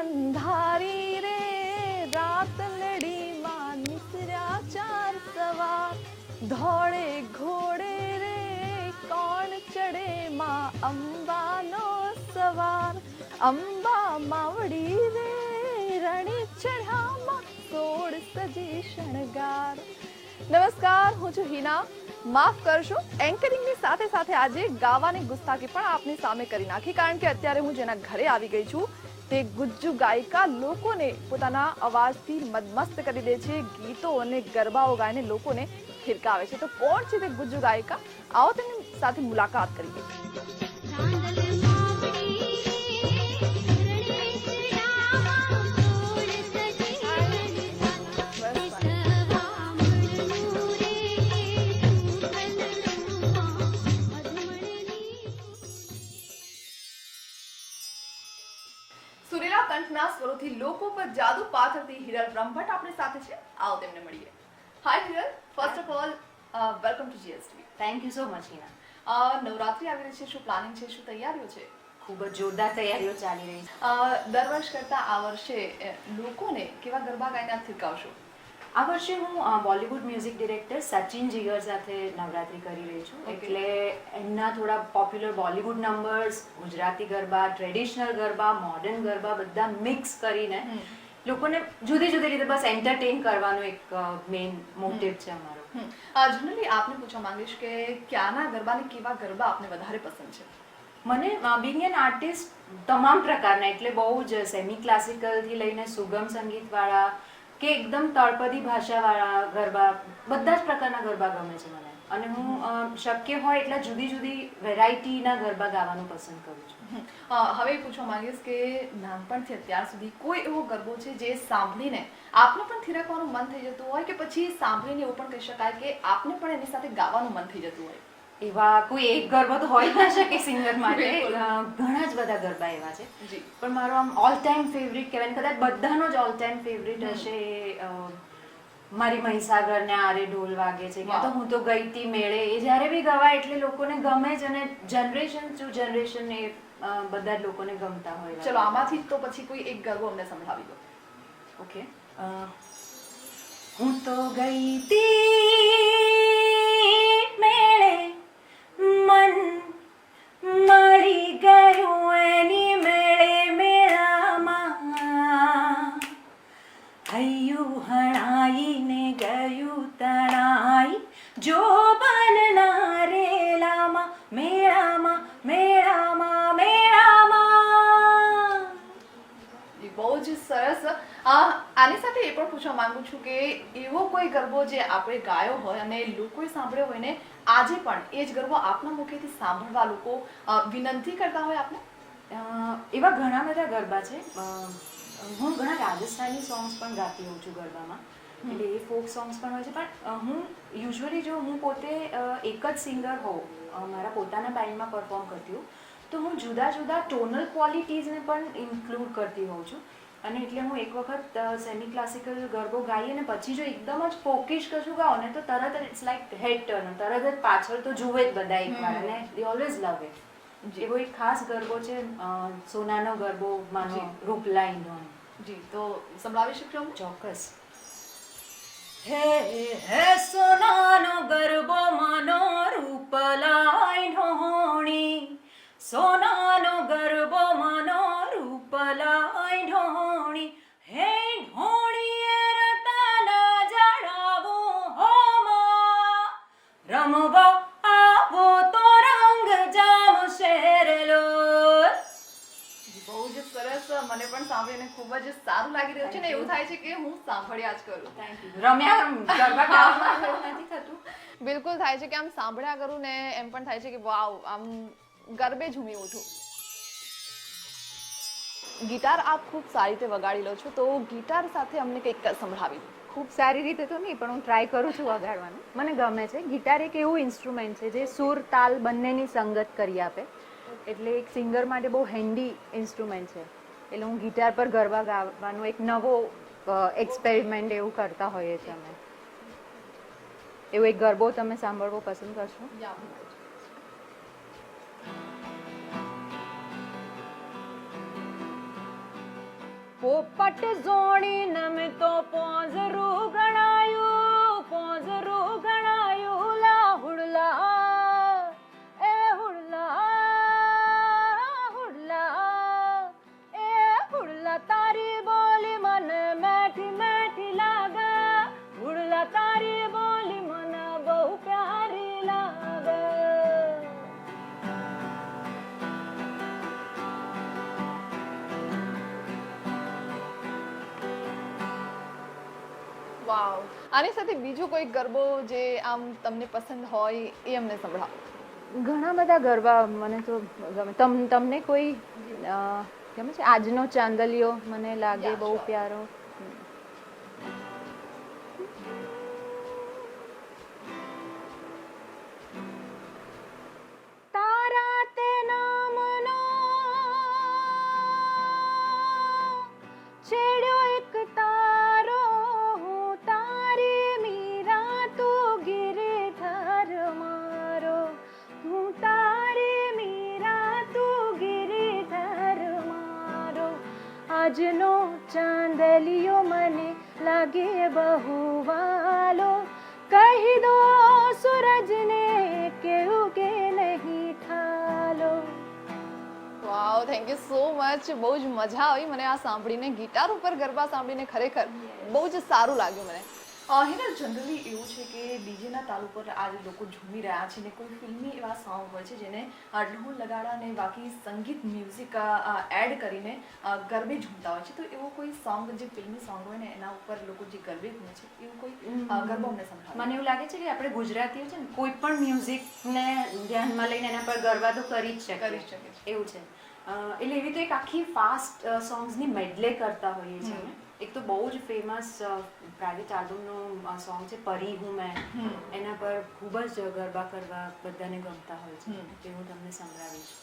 અંધારી રે રાત લડી માં નિસર્યા ચાર સવાર ધોળે ઘોડે રે કોણ ચડે માં અંબાનો સવાર અંબા માવડી રે રણી ચઢામાં સોળ સજી શણગાર નમસ્કાર હું છું હિના માફ કરશો એન્કરિંગની સાથે સાથે આજે ગાવાની ગુસ્તાકી પણ આપની સામે કરી નાખી, કારણ કે અત્યારે હું જેના ઘરે આવી ગઈ છું તે ગુજ્જુ ગાયિકા લોકોને પોતાના અવાજથી મદમસ્ત કરી દે છે. ગીતો અને ગરબાઓ ગાઈને લોકોને થિરકાવે છે. તો કોણ છે તે ગુજ્જુ ગાયિકા? આવો તેની સાથે મુલાકાત કરીએ. લોકો પર જાદુ પાથરતી હિરલ બ્રહ્મભટ્ટ આપણી સાથે છે. આવો તેમને મળીએ. Hi Hiral. First of all welcome to GST thank you so much Hina Navratri આવી રહી છે. શું પ્લાનિંગ છે? શું તૈયારીઓ છે? ખૂબ જ જોરદાર તૈયારીઓ ચાલી રહી છે. દર વર્ષ કરતા આ વર્ષે લોકોને કેવા ગરબા ગાયના થીરકાવશો આ વર્ષે હું Bollywood music director Sachin Jigar સાથે નવરાત્રી કરી રહી છું. એટલે એમના થોડા popular Bollywood numbers Gujarati garba traditional garba modern garba બધા મિક્સ કરીને લોકોને જુદી જુદી રીતે બસ એન્ટરટેન કરવાનો એક મેઇન મોટિવ છે અમારો. જનરલી આપને પૂછવા માંગીશ કે ક્યાંના ગરબા ને કેવા ગરબા આપને વધારે પસંદ છે? મને બિંગ એન આર્ટિસ્ટ તમામ પ્રકારના એટલે બહુ જ સેમી ક્લાસિકલથી લઈને સુગમ સંગીતવાળા કે એકદમ તળપદી ભાષાવાળા ગરબા, બધા જ પ્રકારના ગરબા ગમે છે મને. અને હું શક્ય હોય એટલા જુદી જુદી વેરાયટીના ગરબા ગાવાનું પસંદ કરું છું. હવે પૂછવા માંગીશ કે નાનપણથી અત્યાર સુધી કોઈ એવો ગરબો છે જે સાંભળીને આપને પણ થિરકવાનું મન થઈ જતું હોય કે પછી સાંભળીને એવું પણ કહી શકાય કે આપને પણ એની સાથે ગાવાનું મન થઈ જતું હોય? એવા કોઈ એક ગરબો તો હોય ના શકે સિંગર માટે. ઘણા જ બધા ગરબા એવા છે. પણ મારો આમ ઓલ ટાઈમ ફેવરિટ કહેવાય કદાચ બધાનો જ ઓલ ટાઈમ ફેવરિટ હશે મારી મહીસાગર ને આરે ઢોલ વાગે છે કે તો હું તો ગઈ તી મેળે. એ જ્યારે બી ગવાય એટલે લોકોને ગમે જ અને જનરેશન ટુ જનરેશન એ બધા જ લોકોને ગમતા હોય. ચલો આમાંથી તો પછી કોઈ એક ગરબો અમને સંભળાવી દો. ઓકે હું તો ગઈ તી કે એવો કોઈ ગરબો જે આપણે ગાયો હોય અને લોકોએ સાંભળ્યો હોય ને આજે પણ એ જ ગરબો આપના મુખેથી સાંભળવા લોકો વિનંતી કરતા હોય આપને? એવા ઘણા બધા ગરબા છે. હું ઘણા રાજસ્થાની સોંગ્સ પણ ગાતી હોઉં છું ગરબામાં. એટલે એ ફોક સોંગ્સ પણ હોય છે. પણ હું યુઝ્યુઅલી જો હું પોતે એક જ સિંગર હોઉં મારા પોતાના બેન્ડમાં પરફોર્મ કરતી હોઉં તો હું જુદા જુદા ટોનલ ક્વોલિટીઝને પણ ઇન્ક્લુડ કરતી હોઉં છું. અને એટલે હું એક વખત સેમી ક્લાસિકલ ગરબો ગાઈ અને પછી જો એકદમ જ ફોકિશ કશું ગાઉં ને તો તરત જ ઇટ્સ લાઈક હેડ ટર્ન તરત જ પાછળ તો જુએ જ બધા એકવાર. અને દે ઓલવેઝ લવ ઇટ એવો એક ખાસ ગરબો છે સોનાનો ગરબો માનો રૂપલાઈનો જી તો સંભળાવી શકશો હું ચોક્કસ. હે હે સોનાનો ગરબો માનો રૂપલાઈનો હોણી સોનાનો ગરબો બિલકુલ થાય છે કે આમ સાંભળ્યા કરું ને એમ પણ થાય છે કે વાવ આમ ગરબે ઝૂમી ઉઠું. ગિટાર આપ ખૂબ સારી રીતે વગાડી લો છો તો ગિટાર સાથે અમને કંઈક સંભળાવી ખૂબ સારી રીતે તો નહીં પણ હું ટ્રાય કરું છું વગાડવાનું. મને ગમે છે. ગિટાર એક એવું ઇન્સ્ટ્રુમેન્ટ છે જે સુર તાલ બંનેની સંગત કરી આપે. એટલે એક સિંગર માટે બહુ હેન્ડી ઇન્સ્ટ્રુમેન્ટ છે. એટલે હું ગિટાર પર ગરબા ગાવાનો એક નવો એક્સપેરિમેન્ટ એવું કરતા હોઈએ છીએ અમે એવો એક ગરબો તમે સાંભળવો પસંદ કરશો. પોપટ ઝોણી નમે તો પોંજરું ગણાયું વાવ આની સાથે બીજો કોઈ ગરબો જે આમ તમને પસંદ હોય એ અમને સંભળાવો. ઘણા બધા ગરબા મને તો ગમે. તમ તમને કોઈ ગમે છે? આજનો ચાંદલિયો મને લાગે બહુ પ્યારો. લાગે બહુ વાલો કહી દો સૂરજને કે નહીં ઠાલો. Wow thank you so much બહુ જ મજા આવી મને આ સાંભળીને. ગિટાર ઉપર ગરબા સાંભળીને ખરેખર બહુ જ સારું લાગ્યું મને. હિરલ જનરલી એવું છે કે ડીજેના તાલ ઉપર આજે લોકો ઝૂમી રહ્યા છે ને કોઈ ફિલ્મી એવા સોંગ હોય છે જેને ઢોલ લગાડા અને બાકી સંગીત મ્યુઝિક એડ કરીને ગરબે ઝૂમતા હોય છે. તો એવો કોઈ સોંગ જે ફિલ્મી સોંગ હોય ને એના ઉપર લોકો જે ગરબે ઘૂમે છે એવું કોઈ ગરબો અમને સંભળાવો? મને એવું લાગે છે કે આપણે ગુજરાતીઓ છે ને કોઈ પણ મ્યુઝિકને ધ્યાનમાં લઈને એના પર ગરબા તો કરી જ શકે કરી શકે એવું છે. એટલે એવી તો એક આખી ફાસ્ટ સોંગ્સની મેડલે કરતા હોઈએ છીએ. એક તો બહુ જ ફેમસ પ્રાઇવેટ આલ્બમનું સોંગ છે પરી હું મેં હમ. એના પર ખૂબ જ ગરબા કરવા બધાને ગમતા હોય છે હમ. તે હું તમને સંભળાવીશ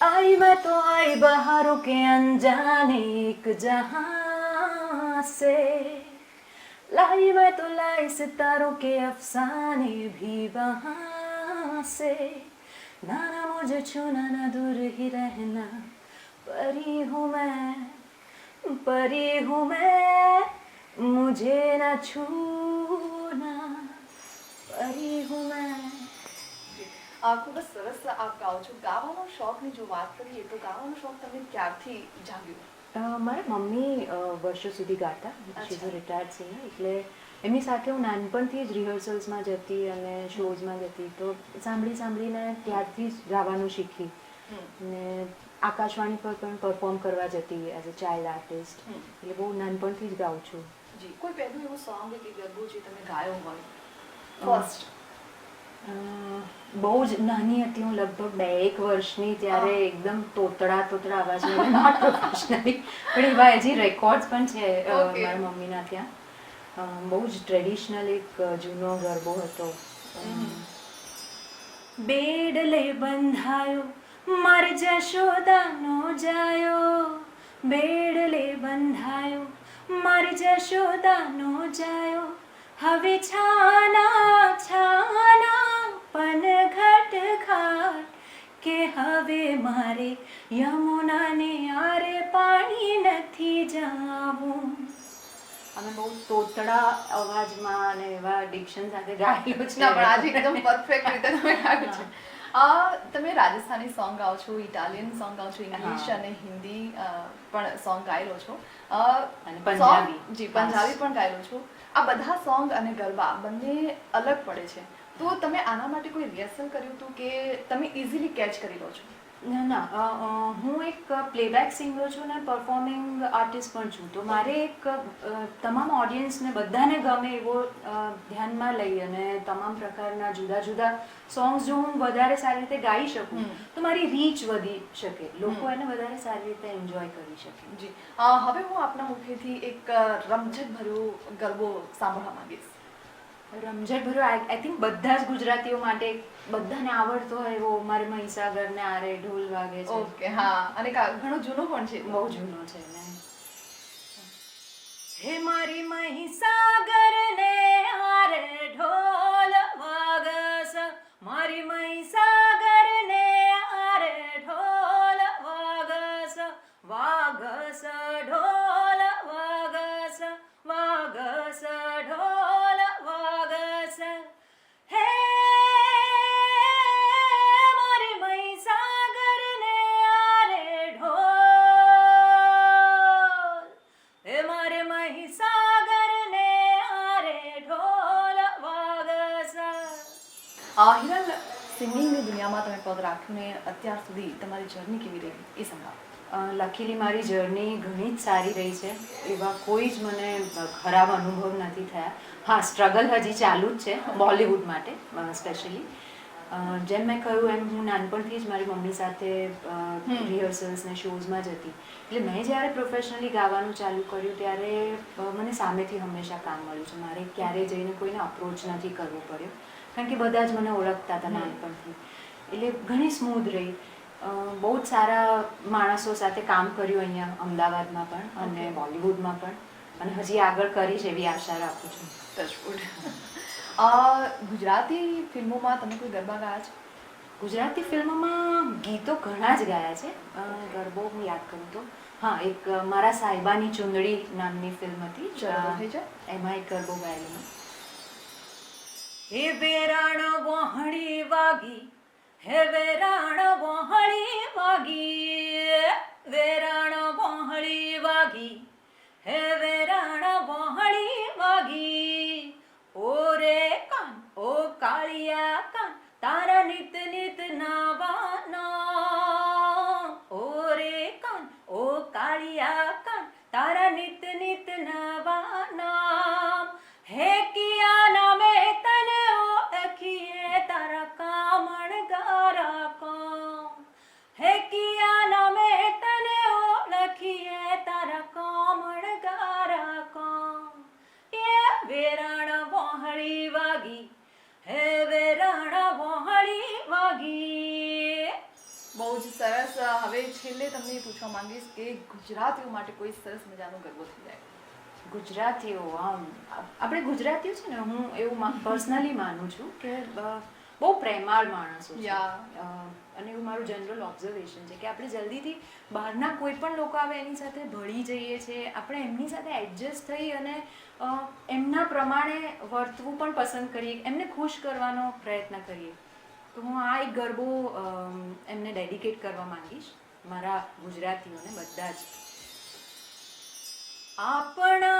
आई मैं तो आई बहारों के अनजाने एक जहां से लाई मैं तो लाई सितारों के अफसाने भी वहां से ना ना मुझे छूना ना दूर ही रहना परी हूँ मैं परी हूँ मैं मुझे न छूना परी हूँ मैं આ ખૂબ જ સરસ આપ ગાઓ છો ગાવાનો શોખની જો વાત કરીએ તો ગાવાનો શોખ તમને ક્યારથી જાગ્યો અ, મારા મમ્મી અ, વર્ષો સુધી ગાતા શી ઇઝ અચ્છા. રિટાયર્ડ સિંગર એટલે એમની સાથે હું નાનપણથી જ રિહર્સલ્સમાં જતી અને શોઝમાં જતી તો સાંભળી સાંભળીને ત્યારથી જ ગાવાનું શીખી અને આકાશવાણી પર પણ પરફોર્મ કરવા જતી એઝ અ ચાઇલ્ડ આર્ટિસ્ટ. એટલે બહુ નાનપણથી જ ગાઉં છું. જી કોઈ પહેલું એવું સોંગ કે ગરબો જે તમે ગાયો હોય? ફર્સ્ટ બહુ જ નાની હતી હું લગભગ બે એક વર્ષની ત્યારે એકદમ તોતડા તોતડા અવાજ નોટ પ્રોફેશનલી પણ એવા હજી રેકોર્ડ્સ પણ છે. મારા મમ્મીના ત્યાં. બહુ જ ટ્રેડિશનલ એક જૂનો ગરબો હતો. બેડલે બંધાયો માર જશોદાનો જાયો બેડલે બંધાયો. માર જશોદાનો જાયો હવે છાના છાના પનઘટ ઘાટ કે હવે મારે યમુનાને આરે પાણી નથી જાવું. અમે બહુ તોતડા અવાજમાં અને એવા ડિક્શન સાથે ગાયેલું છે. પણ આજે એકદમ પરફેક્ટ રીતે તમે ગાયું છે. તમે રાજસ્થાની સોંગ ગાઓ છો ઇટાલિયન સોંગ ગાઓ છો ઇંગ્લિશ અને હિન્દી પણ સોંગ ગાયેલો છો. પંજાબી. જી પંજાબી પણ ગાયેલો છો. આ બધા સોંગ અને ગરબા બંને અલગ પડે છે. તો તમે આના માટે કોઈ રિહર્સલ કર્યું હતું કે તમે ઇઝીલી કેચ કરી લો છો? ના ના હું એક પ્લેબેક સિંગર છું ને પરફોર્મિંગ આર્ટિસ્ટ પણ છું. તો મારે એક તમામ ઓડિયન્સને બધાને ગમે એવો ધ્યાનમાં લઈ અને તમામ પ્રકારના જુદા જુદા સોંગ્સ જો હું વધારે સારી રીતે ગાઈ શકું તો મારી રીચ વધી શકે. લોકો એને વધારે સારી રીતે એન્જોય કરી શકે. જી. હવે હું આપના મુખેથી એક રમઝટ ભર્યો ગરબો સાંભળવા માંગીશ. રમઝટ ભર્યો આઈ થિંક બધા જ ગુજરાતીઓ માટે બધાને આવડતો હોય એવો મારે મહીસાગર ને આરે ઢોલ વાગે છે. ઓકે હા. અને ઘણો જૂનો પણ છે. બહુ જૂનો છે ને. હે મારી મહીસાગર ને આરે ઢોલ વાગસ. મારી મહીસાગર તમે પગ રાખ્યું ને અત્યાર સુધી તમારી જર્ની કેવી રહી? એ સંભાળો લખેલી મારી જર્ની ઘણી જ સારી રહી છે. એવા કોઈ જ મને ખરાબ અનુભવ નથી થયા. હા સ્ટ્રગલ હજી ચાલુ જ છે બોલિવૂડ માટે સ્પેશિયલી જેમ મેં કહ્યું એમ હું નાનપણથી જ મારી મમ્મી સાથે રિહર્સલ્સ ને શોઝમાં જ હતી. એટલે મેં જ્યારે પ્રોફેશનલી ગાવાનું ચાલુ કર્યું ત્યારે મને સામેથી હંમેશા કામ મળ્યું છે. મારે ક્યારેય જઈને કોઈને અપ્રોચ નથી કરવો પડ્યો. કારણ કે બધા જ મને ઓળખતા હતા નાનપણથી. એટલે ઘણી સ્મૂધ રહી. બહુ જ સારા માણસો સાથે કામ કર્યું અહીંયા અમદાવાદમાં પણ અને બોલિવૂડમાં પણ. અને હજી આગળ કરીશ એવી આશા રાખું છું. ટચવુડ ગુજરાતી ફિલ્મોમાં તમે કોઈ ગરબા ગાયા છે? ગુજરાતી ફિલ્મોમાં ગીતો ઘણા જ ગાયા છે. ગરબો હું યાદ કરું તો. હા એક મારા સાહેબાની ચુંદડી નામની ફિલ્મ હતી. એમાં એક ગરબો ગાયેલો હે બેરાણ વહણી વાગી હે વેરાણ વહણી વાગી વેરાણ માંગીશ કે ગુજરાતીઓ માટે કોઈ સરસ મજાનો ગરબો થઈ જાય. ગુજરાતીઓ આમ આપણે ગુજરાતીઓ છે ને હું એવું પર્સનલી માનું છું કે બહુ પ્રેમાળ માણસો છે. અને એવું મારું જનરલ ઓબ્ઝર્વેશન છે કે આપણે જલ્દીથી બહારના કોઈ પણ લોકો આવે એની સાથે ભળી જઈએ છીએ આપણે એમની સાથે એડજસ્ટ થઈ અને એમના પ્રમાણે વર્તવું પણ પસંદ કરીએ એમને ખુશ કરવાનો પ્રયત્ન કરીએ. તો હું આ એક ગરબો એમને ડેડિકેટ કરવા માંગીશ. મારા ગુજરાતીઓને બધા જ. આપણા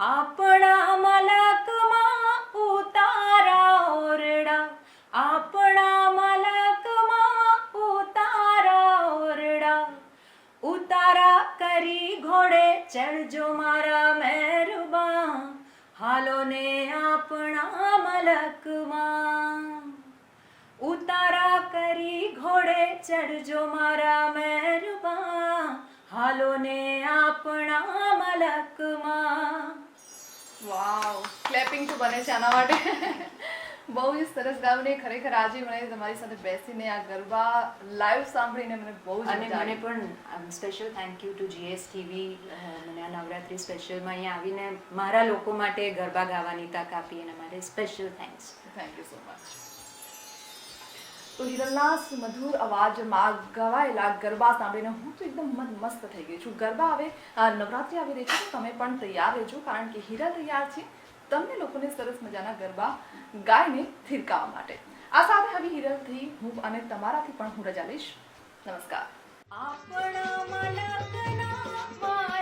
આપણા મલકમાં ઉતારા ઓરડા. આપણા મલકમાં ઉતારા ઓરડા. ઉતારા કરી ઘોડે, ચડજો મારા મહેરબા હાલો ને આપણા મલકમાં. ઉતારા કરી ઘોડે, ચડજો મારા મહેરબા હાલો ને ક્લેપિંગ તો બને છે આના માટે. બહુ જ સરસ ગાયું ને ખરેખર આજે મને તમારી સાથે બેસીને આ ગરબા લાઈવ સાંભળીને મને બહુ જ અને મને પણ special thank you to GS TV મને આ નવરાત્રી સ્પેશિયલમાં અહીંયા આવીને મારા લોકો માટે ગરબા ગાવાની તક આપી એના માટે special thanks thank you so much તો હિરલનાસ મધુર અવાજમાં ગવાયેલા ગરબા સાંભળીને હું તો એકદમ મન મસ્ત થઈ ગઈ છું. ગરબા હવે નવરાત્રી નવરાત્રિ આવી રહી છે તમે પણ તૈયાર રહેજો કારણ કે હિરલ તૈયાર છે તમને લોકોને સરસ મજાના ગરબા ગાઈને થીરકાવવા માટે. આ સાથે હવે હિરલથી હું અને તમારાથી પણ હું રજા લઈશ. નમસ્કાર. આપણા